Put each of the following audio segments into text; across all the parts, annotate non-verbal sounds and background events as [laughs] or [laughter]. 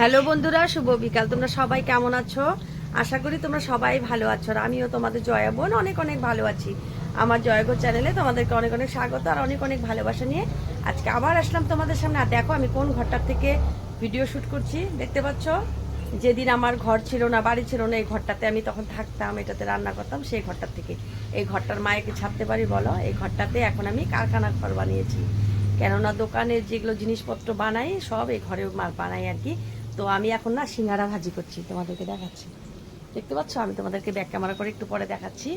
Hello বন্ধুরা, শুভ বিকাল। তোমরা সবাই কেমন আছো? আশা করি তোমরা সবাই ভালো আছো আর আমিও তোমাদের জয়া বোন অনেক অনেক ভালো আছি। আমার জয়গো চ্যানেলে তোমাদেরকে অনেক অনেক স্বাগত আর অনেক অনেক ভালোবাসা নিয়ে আজকে আবার আসলাম তোমাদের সামনে। আর দেখো, আমি কোন ঘরটার থেকে ভিডিও শ্যুট করছি, দেখতে পাচ্ছ? যেদিন আমার ঘর ছিল না, বাড়ি ছিল না, এই ঘরটাতে আমি তখন থাকতাম, এটাতে রান্না করতাম, সেই ঘরটার থেকে। এই ঘরটার মায়েকে ছাড়তে পারি বলো? এই ঘরটাতে এখন আমি কারখানা ঘর বানিয়েছি। কেননা দোকানের যেগুলো জিনিসপত্র বানাই, সব এই ঘরে বানাই আর কি। তো আমি এখন না সিঙ্গারা ভাজি করছি, তোমাদেরকে দেখাচ্ছি। দেখতে পাচ্ছ, আমি তোমাদেরকে ব্যাক ক্যামেরা করে একটু পরে দেখাচ্ছি।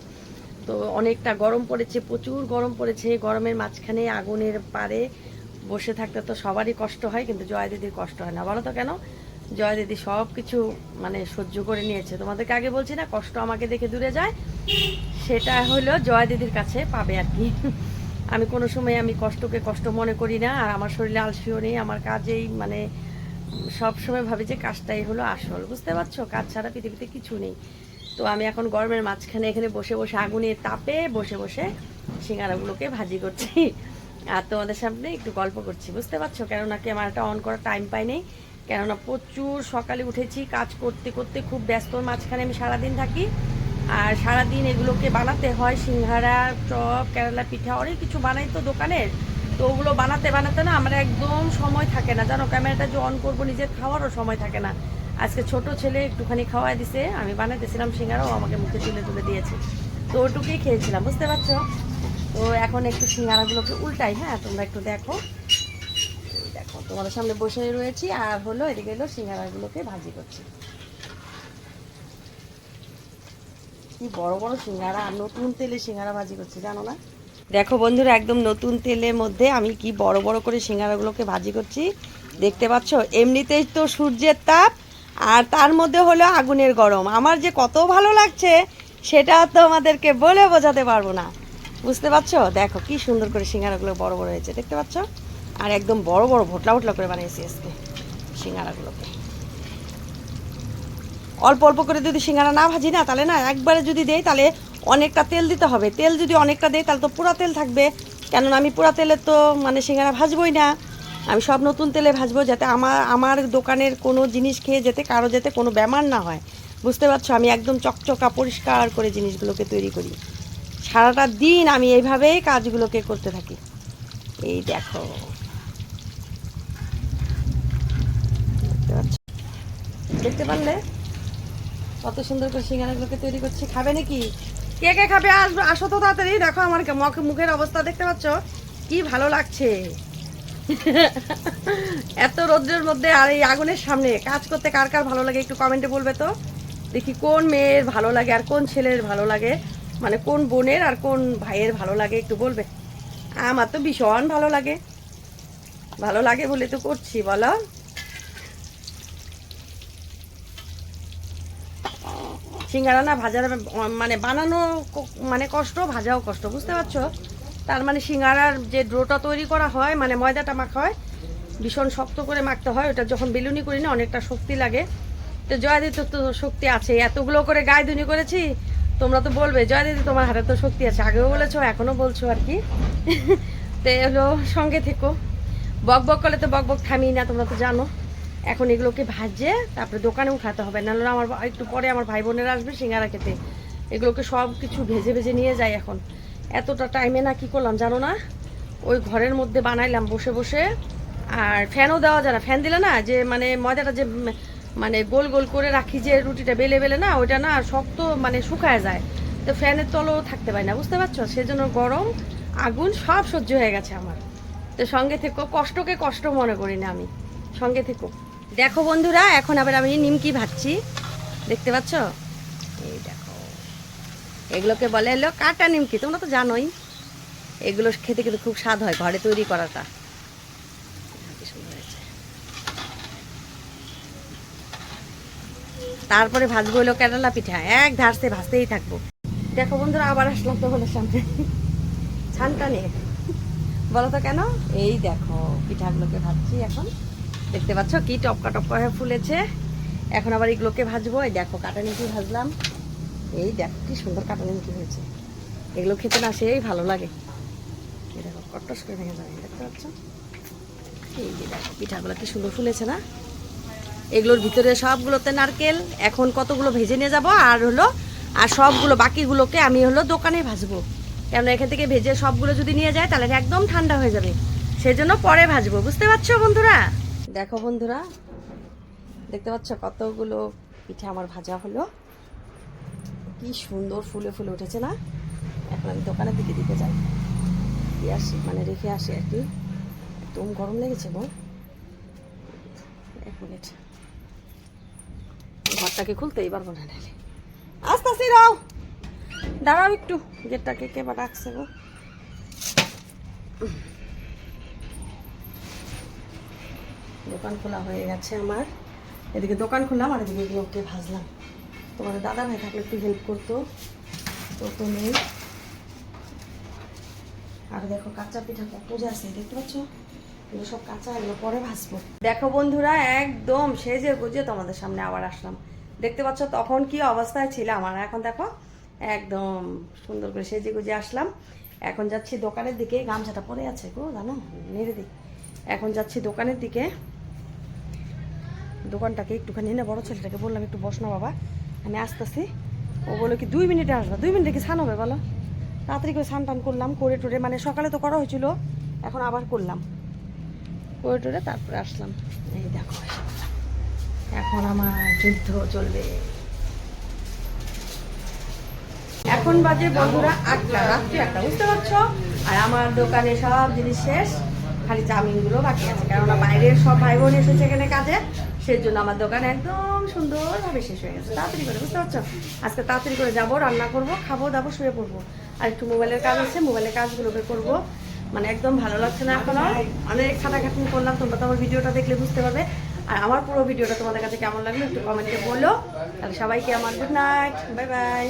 তো অনেকটা গরম পড়েছে, প্রচুর গরম পড়েছে। গরমের মাঝখানে আগুনের পারে বসে থাকতে তো সবারই কষ্ট হয়, কিন্তু জয় দিদির কষ্ট হয় না। বলো তো কেন? জয় দিদি সব কিছু মানে সহ্য করে নিয়েছে। তোমাদেরকে আগে বলছি না, কষ্ট আমাকে দেখে দূরে যায়। সেটা হলো জয় দিদির কাছে পাবে আর কি। আমি কোনো সময় আমি কষ্টকে কষ্ট মনে করি না, আর আমার শরীরে আলসিও নেই, আমার কাজেই মানে সব সময় ভাবি যে কাজটাই হলো আসল। বুঝতে পারছ? কাজ ছাড়া পৃথিবীতে কিছু নেই। তো আমি এখন গরমের মাঝখানে এখানে বসে বসে আগুনের তাপে বসে বসে সিঙ্গারাগুলোকে ভাজি করছি। আর তোমাদের সামনে একটু গল্প করছি। বুঝতে পারছ? কেননা ক্যামেরাটা অন করার টাইম পাই নেই। কেননা প্রচুর সকালে উঠেছি, কাজ করতে করতে খুব ব্যস্তর মাঝখানে আমি সারাদিন থাকি। আর সারাদিন এগুলোকে বানাতে হয় সিঙ্গারা, চপ, কেরালা পিঠা, অনেক কিছু বানাই তো দোকানের। তো ওগুলো বানাতে বানাতে না আমার একদম সময় থাকে না। জানো, ক্যামেরাটা যে অন করব, নিজের খাওয়ারও সময় থাকে না। আজকে ছোট ছেলে একটুখানি খাওয়াই দিছে, আমি বানাইতেছিলাম সিঙ্গারাও আমাকে মুখে তুলে তুলে দিয়েছে। তো ওটুকুই খেয়েছিলাম, বুঝতে পারছ? তো এখন একটু সিঙ্গারাগুলোকে উল্টাই হ্যাঁ তোমরা একটু দেখো। দেখো, তোমাদের সামনে বসে রয়েছি, আর হলো এদিকে হলো সিঙ্গারাগুলোকে ভাজি করছি। কি বড় বড় সিঙ্গারা নতুন তেলে সিঙ্গারা ভাজি করছি, জানো না? দেখো বন্ধুরা, একদম নতুন তেলের মধ্যে আমি কি বড় বড় করে সিঙ্গারাগুলোকে ভাজি করছি। দেখতে পাচ্ছ? এমনিতেই তো সূর্যের তাপ, আর তার মধ্যে হলো আগুনের গরম। আমার যে কত ভালো লাগছে, সেটা তোমাদেরকে বলে বোঝাতে পারব না। বুঝতে পারছ? দেখো কি সুন্দর করে সিঙ্গারাগুলো বড় বড় হয়েছে, দেখতে পাচ্ছ? আর একদম বড় বড় ভোটলা ভোটলা করে বানিয়েছি আজকে সিঙ্গারাগুলোকে। অল্প অল্প করে যদি সিঙ্গারা না ভাজি না, তাহলে না একবারে যদি দেই, তাহলে অনেকটা তেল দিতে হবে। তেল যদি অনেকটা দেই, তাহলে তো পুরা তেল থাকবে। কেননা আমি পুরা তেলে তো মানে সিঙ্গারা ভাজবই না। আমি সব নতুন তেলে ভাজবো যাতে আমার আমার দোকানের কোনো জিনিস খেয়ে যেতে, কারও যাতে কোনো বেমার না হয়। বুঝতে পারছ? আমি একদম চকচকা, পরিষ্কার করে জিনিসগুলোকে তৈরি করি। সারাটা দিন আমি এইভাবেই কাজগুলোকে করতে থাকি। এই দেখো। দেখতে পারলে? কত সুন্দর করে সিঙ্গারাগুলোকে তৈরি করছি। খাবে নাকি? কে কে খাবে? আসবে আসো তো তাড়াতাড়ি। দেখো আমার মুখের অবস্থা দেখতে পাচ্ছ? কি ভালো লাগছে। [laughs] এত রোদ্রের মধ্যে আর এই আগুনের সামনে কাজ করতে কার কার ভালো লাগে একটু কমেন্টে বলবে তো? দেখি কোন মেয়ের ভালো লাগে আর কোন ছেলের ভালো লাগে। মানে কোন বোনের আর কোন ভাইয়ের ভালো লাগে একটু বলবে। আমার তো ভীষণ ভালো লাগে। ভালো লাগে বলে তো করছি, বলো। সিঙ্গারা না ভাজার মানে বানানো মানে কষ্ট, ভাজাও কষ্ট, বুঝতে পারছ? তার মানে সিঙ্গারার যে ড্রোটা তৈরি করা হয় মানে ময়দাটা মাখা হয়, ভীষণ শক্ত করে মাখতে হয়, ওটা যখন বেলুনি করি না, অনেকটা শক্তি লাগে। তো জয়দিত তো শক্তি আছে, এতগুলো করে গায়ে দুনি করেছি, তোমরা তো বলবে জয়দিদি তোমার হাতে তো শক্তি আছে, আগেও বলেছ এখনও বলছো আর কি। [laughs] তো এগুলো সঙ্গে থেকো। বক বক করলে তো বক বক থামি না, তোমরা তো জানো। এখন এগুলোকে ভাজে তারপরে দোকানেও উঠাতে হবে, নাহলে আমার একটু পরে আমার ভাই বোনেরা আসবে সিঙ্গারা খেতে। এগুলোকে সব কিছু ভেজে ভেজে নিয়ে যাই এখন। এতটা টাইমে না কি করলাম জানো না? ওই ঘরের মধ্যে বানাইলাম বসে বসে, আর ফ্যানও দেওয়া যায় না। ফ্যান দিলে না যে মানে ময়দাটা যে মানে গোল গোল করে রাখি যে রুটিটা বেলে বেলে না, ওইটা না শক্ত মানে শুকায় যায়। তো ফ্যানের তলেও থাকতে পারি না, বুঝতে পারছ? সেজন্য গরম, আগুন সব সহ্য হয়ে গেছে আমার। তো সঙ্গে থেকো, কষ্টকে কষ্ট মনে করি না আমি। সঙ্গে থেকো। দেখো বন্ধুরা, এখন আবার আমি নিমকি ভাজছি। দেখতে পাচ্ছ? এই দেখো। এগুলোকে বলে এলো কাটা নিমকি, তোমরা তো জানোই। এগুলো খেতে কিন্তু খুব স্বাদ হয় ঘরে তৈরি করাটা। তারপরে ভাজবো হলো কেরালা পিঠা, এক ধারসে ভাজতেই থাকব। দেখো বন্ধুরা, আবার আসলাম তোমাদের সামনে। ছানটা নিয়ে। বলো তো কেন? এই দেখো, পিঠাগুলোকে ভাজছি এখন। দেখতে পাচ্ছ কি টপকা টপকা হয়ে ফুলেছে। এখন আবার এগুলোকে ভাজবো। এই দেখো কাটা নিমকি ভাজলাম? এই দেখো, কি সুন্দর কাটা নিমকি হয়েছে। এগুলো খেতে না সেই ভালো লাগে। দেখো, কট্টস করে ভেঙে যাবে, দেখতে পাচ্ছ? এই যে দেখো, পিঠাগুলো কি সুন্দর ফুলেছে না? এগুলোর ভিতরে সবগুলোতে নারকেল, এখন কতগুলো ভেজে নিয়ে যাব, আর হলো, আর সবগুলো বাকিগুলোকে আমি হলো দোকানে ভাজবো। কেন এখান থেকে ভেজে সবগুলো যদি নিয়ে যায়, তাহলে একদম ঠান্ডা হয়ে যাবে। সেজন্য পরে ভাজবো, বুঝতে পারছ বন্ধুরা? দেখো বন্ধুরা, দেখতে পাচ্ছ কতগুলো পিঠে আমার ভাজা হলো? কি সুন্দর ফুলে ফুলে উঠেছে না? এখন আমি দোকানের দিকে দিতে যাই। দিয়ে আসি মানে রেখে আসি আর কি। একদম গরম লেগেছে গো। এক মিনিট। ঘরটাকে খুলতেই পারব না নাহলে। আস্তে আস্তে দাও দাঁড়াও একটু। গেটটাকে কে বা ডাকছে গো? দোকান খোলা হয়ে গেছে আমার। এদিকে দোকান খুললাম আর এদিকে এগুলোকে ভাজলাম। তোমাদের দাদা ভাই থাকলে একটু হেল্প করতো, তো তো নেই। আর দেখো কাঁচা পিঠা কত যে আছে, দেখতে পাচ্ছ? এগুলো সব কাঁচা, এগুলো পরে ভাজবো। দেখো বন্ধুরা, একদম সেজে গুজে তোমাদের সামনে আবার আসলাম। দেখতে পাচ্ছ তখন কি অবস্থায় ছিলাম? আর এখন দেখো, একদম সুন্দর করে সেজে গুজে আসলাম। এখন যাচ্ছি দোকানের দিকে, গামছাটা পরে আছে গো, জানো? নেড়ে দিই। এখন যাচ্ছি দোকানের দিকে। দোকানটাকে একটুখানি না বড় ছেলেটাকে বললাম, একটু বস না বাবা। আমি আসতেছি। ও বলো কি, দুই মিনিটে আসবে। দুই মিনিটে কি স্নান হবে বলো? তাড়াতাড়ি করে স্নান টান করলাম, করে টরে মানে সকালে তো করা হয়েছিল, এখন আবার করলাম। করে টরে তারপরে আসলাম। এই দেখো এখন আমার যুদ্ধ চলবে। এখন বাজে বন্ধুরা আটটা, রাত্রি আটটা, বুঝতে পারছ? আর আমার দোকানে সব জিনিস শেষ, খালি চাউমিনগুলো বাকি আছে, কেননা বাইরের সব ভাই বোন এসেছে এখানে কাজে। সেই জন্য আমার দোকান একদম সুন্দরভাবে শেষ হয়ে গেছে। তাড়াতাড়ি করে, বুঝতে পারছ? আজকে তাড়াতাড়ি করে যাব, রান্না করব, খাব, দাবো, শুয়ে পড়ব। আর একটু মোবাইলের কাজ আছে মোবাইলের কাজগুলোকে করব। মানে একদম ভালো লাগছে না এখন আর। অনেক খাটাখাটনি করলাম, তোমরা তো আমার ভিডিওটা দেখলে বুঝতে পারবে। আর আমার পুরো ভিডিওটা তোমাদের কাছে কেমন লাগল একটু কমেন্টে বলো। তাহলে সবাইকে আমার গুড নাইট বাই বাই